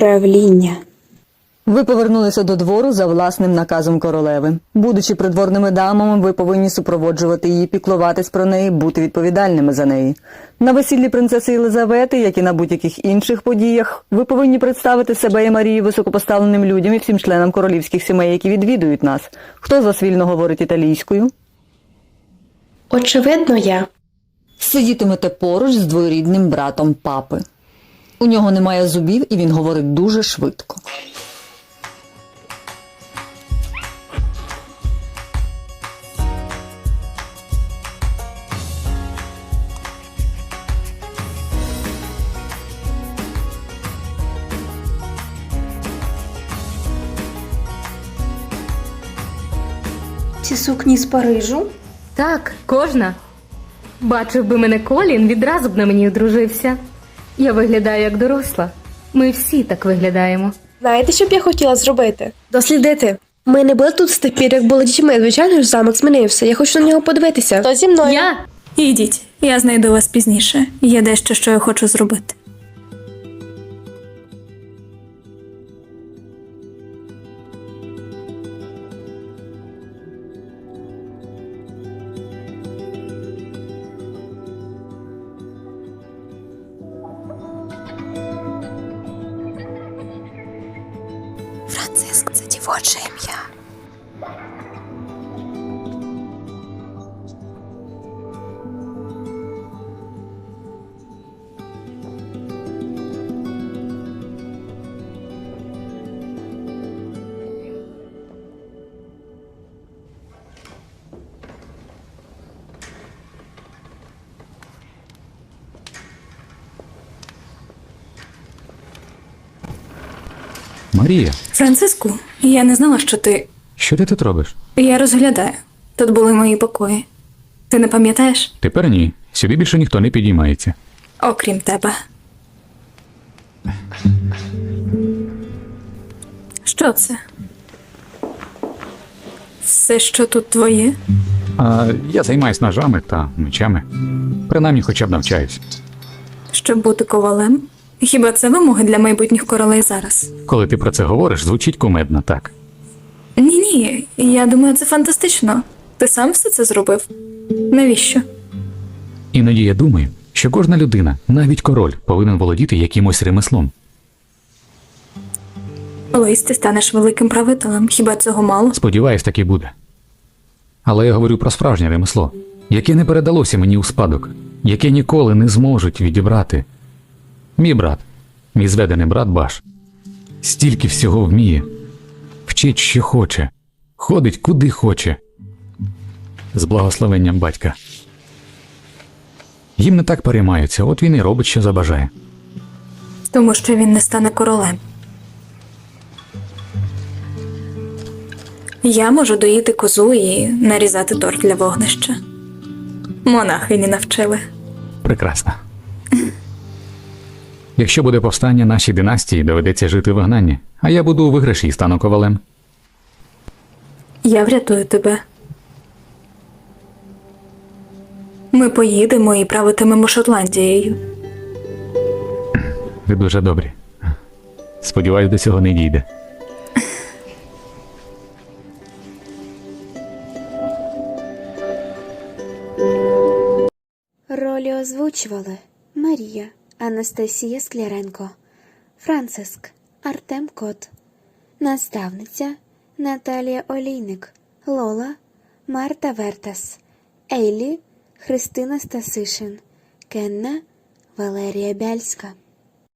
Правління. Ви повернулися до двору за власним наказом королеви. Будучи придворними дамами, ви повинні супроводжувати її, піклуватись про неї, бути відповідальними за неї. На весіллі принцеси Єлизавети, як і на будь-яких інших подіях, ви повинні представити себе і Марії високопоставленим людям і всім членам королівських сімей, які відвідують нас. Хто з вас вільно говорить італійською? Очевидно, я. Сидітимете поруч з двоюрідним братом папи. У нього немає зубів і він говорить дуже швидко. Ці сукні з Парижу. Так, кожна. Бачив би мене Колін, відразу б на мені одружився. Я виглядаю як доросла. Ми всі так виглядаємо. Знаєте, що б я хотіла зробити? Дослідити. Ми не були тут з тих пір, як були дітьми. Звичайно ж, замок змінився. Я хочу на нього подивитися. То зі мною. Я Ідіть, я знайду вас пізніше. Є дещо, що я хочу зробити. Франциск це дівоче ім'я. Марія, Франциску, я не знала, що ти. що ти тут робиш? Я розглядаю. Тут були мої покої. Ти не пам'ятаєш? Тепер ні. Сюди більше ніхто не підіймається. Окрім тебе. Що це? Все, що тут твоє? А я займаюсь ножами та мечами. Принаймні, хоча б навчаюсь. Щоб бути ковалем? Хіба це вимоги для майбутніх королей зараз? Коли ти про це говориш, звучить кумедно, так. Ні, ні, я думаю, це фантастично. Ти сам все це зробив? Навіщо? Іноді я думаю, що кожна людина, навіть король, повинен володіти якимось ремеслом. Колись ти станеш великим правителем. Хіба цього мало? Сподіваюсь, так і буде. Але я говорю про справжнє ремесло, яке не передалося мені у спадок, яке ніколи не зможуть відібрати. Мій брат, мій зведений брат Баш, стільки всього вміє, вчить, що хоче, ходить куди хоче, з благословенням батька. Їм не так переймаються, от він і робить, що забажає. Тому що він не стане королем. Я можу доїти козу і нарізати торт для вогнища. Монахині навчили. Прекрасно. Якщо буде повстання нашій династії, доведеться жити в вигнанні, а я буду у виграші і стану ковалем. Я врятую тебе. Ми поїдемо і правитимемо Шотландією. Ви дуже добрі. Сподіваюсь, до цього не дійде. Ролі озвучували Марія Анастасія Скляренко, Франциск Артем Кот, наставниця Наталія Олійник, Лола Марта Вертас, Ейлі Христина Стасишин, Кенна Валерія Бяльська.